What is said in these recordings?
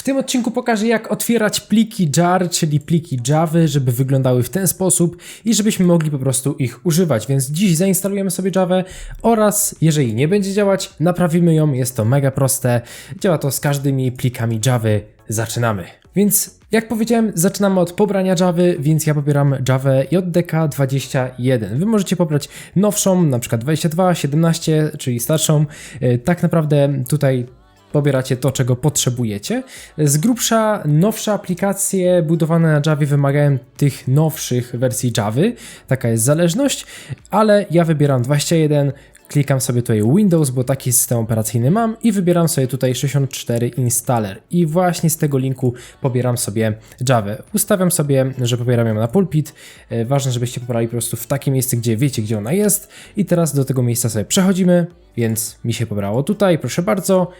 W tym odcinku pokażę jak otwierać pliki jar, czyli pliki Java, żeby wyglądały w ten sposób i żebyśmy mogli po prostu ich używać. Więc dziś zainstalujemy sobie Java oraz jeżeli nie będzie działać, naprawimy ją. Jest to mega proste. Działa to z każdymi plikami Java. Zaczynamy. Więc jak powiedziałem, zaczynamy od pobrania Java, więc ja pobieram Java JDK 21. Wy możecie pobrać nowszą, na przykład 22, 17, czyli starszą. E, Tak naprawdę tutaj pobieracie to, czego potrzebujecie. Z grubsza nowsze aplikacje budowane na Java wymagają tych nowszych wersji Java. Taka jest zależność, ale ja wybieram 21. Klikam sobie tutaj Windows, bo taki system operacyjny mam i wybieram sobie tutaj 64 installer i właśnie z tego linku pobieram sobie Java. Ustawiam sobie, że pobieram ją na pulpit. E, Ważne, żebyście pobrali po prostu w takie miejsce, gdzie wiecie, gdzie ona jest i teraz do tego miejsca sobie przechodzimy, więc mi się pobrało tutaj, proszę bardzo.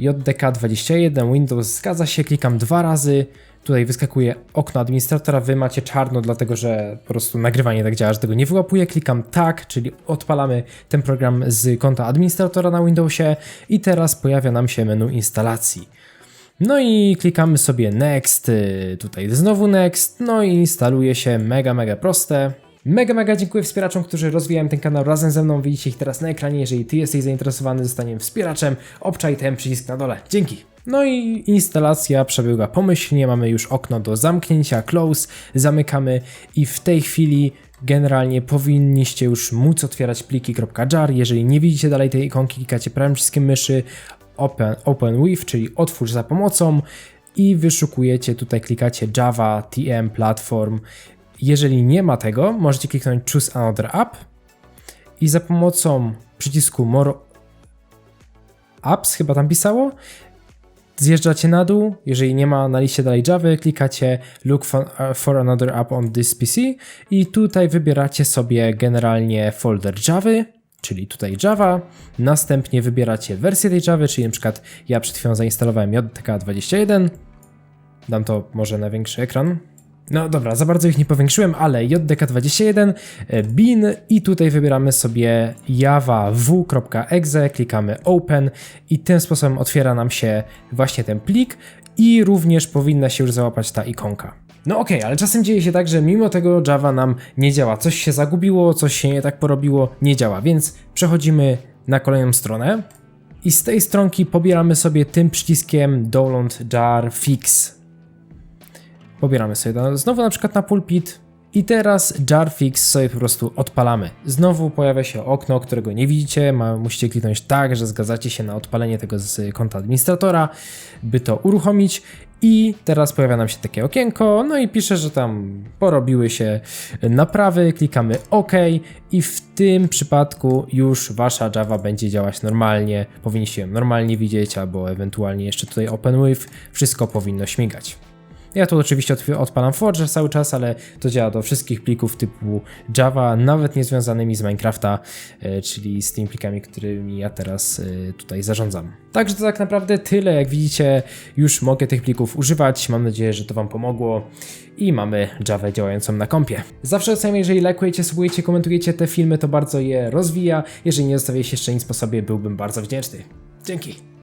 JDK21 Windows zgadza się, klikam dwa razy. Tutaj wyskakuje okno administratora, wy macie czarno, dlatego że po prostu nagrywanie tak działa, że tego nie wyłapuje. Klikam tak, czyli odpalamy ten program z konta administratora na Windowsie i teraz pojawia nam się menu instalacji. No i klikamy sobie next, tutaj znowu next, no i instaluje się mega, mega proste. Mega, mega dziękuję wspieraczom, którzy rozwijają ten kanał razem ze mną. Widzicie ich teraz na ekranie. Jeżeli ty jesteś zainteresowany zostaniemy wspieraczem, obczaj ten przycisk na dole. Dzięki. No i instalacja przebiega pomyślnie. Mamy już okno do zamknięcia, close, zamykamy i w tej chwili generalnie powinniście już móc otwierać pliki.jar. Jeżeli nie widzicie dalej tej ikonki, klikacie prawym przyciskiem myszy open, open with, czyli otwórz za pomocą i wyszukujecie, tutaj klikacie Java, TM, Platform. Jeżeli nie ma tego, możecie kliknąć Choose Another App i za pomocą przycisku More Apps, chyba tam pisało, zjeżdżacie na dół, jeżeli nie ma na liście dalej Java, klikacie Look for, for another app on this PC i tutaj wybieracie sobie generalnie folder Java, czyli tutaj Java, następnie wybieracie wersję tej Java, czyli na przykład ja przed chwilą zainstalowałem JTK21, dam to może na większy ekran, no dobra, za bardzo ich nie powiększyłem, ale JDK21, e, bin i tutaj wybieramy sobie java w.exe, klikamy open i tym sposobem otwiera nam się właśnie ten plik i również powinna się już załapać ta ikonka. No okej, ale czasem dzieje się tak, że mimo tego Java nam nie działa. Coś się zagubiło, coś się nie tak porobiło, nie działa, więc przechodzimy na kolejną stronę i z tej stronki pobieramy sobie tym przyciskiem download jar fix pobieramy sobie znowu na przykład na pulpit. I teraz jarfix sobie po prostu odpalamy. Znowu pojawia się okno, którego nie widzicie, ma, musicie kliknąć tak, że zgadzacie się na odpalenie tego z konta administratora, by to uruchomić. I teraz pojawia nam się takie okienko, no i pisze, że tam porobiły się naprawy, klikamy OK. I w tym przypadku już wasza Java będzie działać normalnie, powinniście ją normalnie widzieć, albo ewentualnie jeszcze tutaj Open With, wszystko powinno śmigać. Ja tu oczywiście odpalam Forge cały czas, ale to działa do wszystkich plików typu Java, nawet nie związanymi z Minecrafta, e, czyli z tymi plikami, którymi ja teraz e, tutaj zarządzam. Także to tak naprawdę tyle. Jak widzicie, już mogę tych plików używać. Mam nadzieję, że to Wam pomogło i mamy Java działającą na kompie. Zawsze oceniam, jeżeli lajkujecie, subujecie, komentujecie te filmy, to bardzo je rozwija. Jeżeli nie zostawiłeś jeszcze nic po sobie, byłbym bardzo wdzięczny. Dzięki.